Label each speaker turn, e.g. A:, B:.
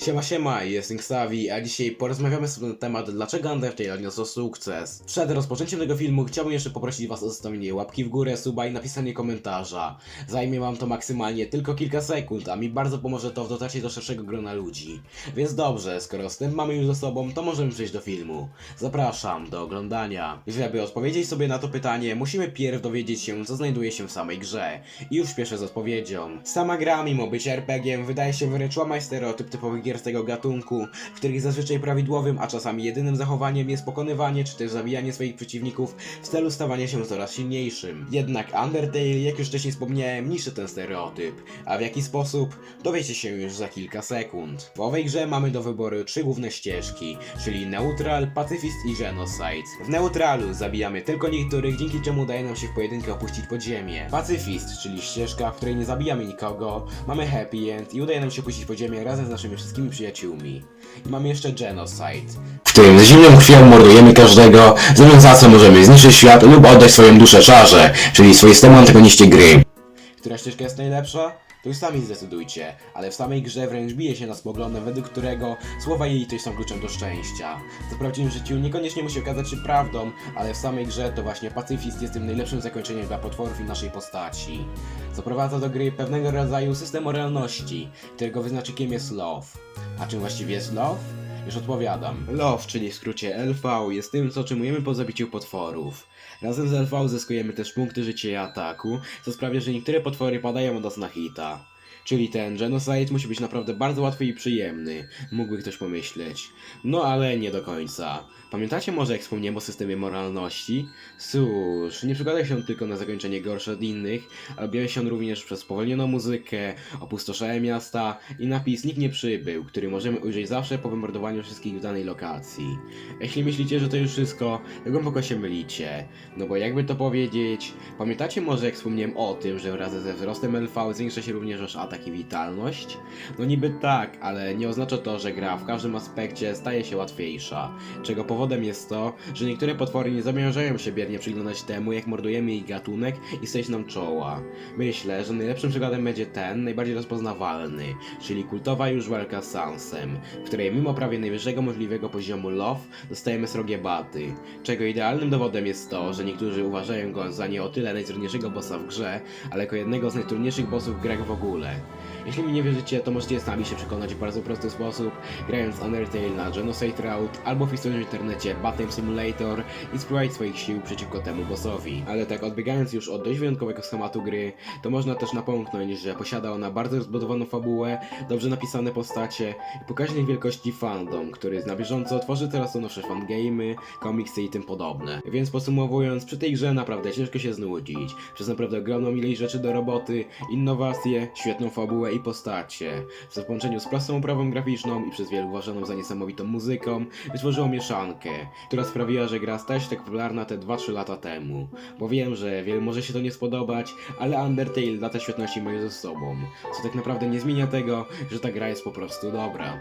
A: Siema siema, jestem Xavi, a dzisiaj porozmawiamy sobie na temat dlaczego Undertale odniosło sukces. Przed rozpoczęciem tego filmu chciałbym jeszcze poprosić was o zostawienie łapki w górę, suba i napisanie komentarza. Zajmie wam to maksymalnie tylko kilka sekund, a mi bardzo pomoże to w dotarciu do szerszego grona ludzi. Więc dobrze, skoro tym mamy już za sobą, to możemy przejść do filmu. Zapraszam do oglądania. Żeby odpowiedzieć sobie na to pytanie, musimy pierw dowiedzieć się, co znajduje się w samej grze. I już spieszę z odpowiedzią. Sama gra, mimo bycia RPG, wydaje się wręcz łamać stereotyp typowych gier tego gatunku, w których zazwyczaj prawidłowym, a czasami jedynym zachowaniem jest pokonywanie czy też zabijanie swoich przeciwników w celu stawania się coraz silniejszym. Jednak Undertale, jak już wcześniej wspomniałem, niszczy ten stereotyp. A w jaki sposób? Dowiecie się już za kilka sekund. W owej grze mamy do wyboru trzy główne ścieżki, czyli Neutral, Pacyfist i Genocide. W Neutralu zabijamy tylko niektórych, dzięki czemu udaje nam się w pojedynkę opuścić podziemie. Pacyfist, czyli ścieżka, w której nie zabijamy nikogo, mamy happy end i udaje nam się opuścić podziemie razem z naszymi wszystkimi przyjaciółmi. I mamy jeszcze Genocide, w którym z zimną krwią mordujemy każdego, w zamian za co możemy zniszczyć świat lub oddać swoją duszę czarze, czyli swoistemu antagoniście gry. Która ścieżka jest najlepsza? To już sami zdecydujcie, ale w samej grze wręcz bije się nas poglądem, według którego słowa jej litość są kluczem do szczęścia. Co w prawdziwym życiu niekoniecznie musi okazać się prawdą, ale w samej grze to właśnie pacyfist jest tym najlepszym zakończeniem dla potworów i naszej postaci. Zaprowadza do gry pewnego rodzaju system moralności, którego wyznacznikiem jest love. A czym właściwie jest love? Już odpowiadam. Love, czyli w skrócie LV, jest tym, co otrzymujemy po zabiciu potworów. Razem z LV zyskujemy też punkty życia i ataku, co sprawia, że niektóre potwory padają od nas na hita. Czyli ten genocide musi być naprawdę bardzo łatwy i przyjemny, mógłby ktoś pomyśleć. No ale nie do końca. Pamiętacie może jak wspomniałem o systemie moralności? Cóż, nie przykłada się on tylko na zakończenie gorsze od innych, ale się on również przez spowolnioną muzykę, opustoszałe miasta i napis Nikt nie przybył, który możemy ujrzeć zawsze po wymordowaniu wszystkich w danej lokacji. Jeśli myślicie, że to już wszystko, to głęboko się mylicie. No bo jakby to powiedzieć, pamiętacie może jak wspomniałem o tym, że wraz ze wzrostem LV zwiększa się również nasz atak i witalność? No niby tak, ale nie oznacza to, że gra w każdym aspekcie staje się łatwiejsza. Czego powodem jest to, że niektóre potwory nie zamierzają się biernie przyglądać temu, jak mordujemy ich gatunek i stać nam czoła. Myślę, że najlepszym przykładem będzie ten, najbardziej rozpoznawalny, czyli kultowa już walka z Sansem, w której mimo prawie najwyższego możliwego poziomu love dostajemy srogie baty, czego idealnym dowodem jest to, że niektórzy uważają go za nie o tyle najtrudniejszego bossa w grze, ale jako jednego z najtrudniejszych bossów w grach w ogóle. Jeśli mi nie wierzycie, to możecie sami się przekonać w bardzo prosty sposób, grając Undertale na Genocide Route albo wpisując w internecie Battle Simulator i spróbować swoich sił przeciwko temu bossowi. Ale tak odbiegając już od dość wyjątkowego schematu gry, to można też napomknąć, że posiada ona bardzo rozbudowaną fabułę, dobrze napisane postacie i pokaźnej wielkości fandom, który na bieżąco tworzy coraz to nowsze fangame'y, komiksy i tym podobne. Więc podsumowując, przy tej grze naprawdę ciężko się znudzić, przez naprawdę ogromną ilość rzeczy do roboty, innowacje, świetną fabułę i postacie. W połączeniu z prostą oprawą graficzną i przez wielu uważaną za niesamowitą muzyką, wytworzyło mieszankę, która sprawiła, że gra stała się tak popularna te 2-3 lata temu. Bo wiem, że wielu może się to nie spodobać, ale Undertale lata świetności mają ze sobą, co tak naprawdę nie zmienia tego, że ta gra jest po prostu dobra.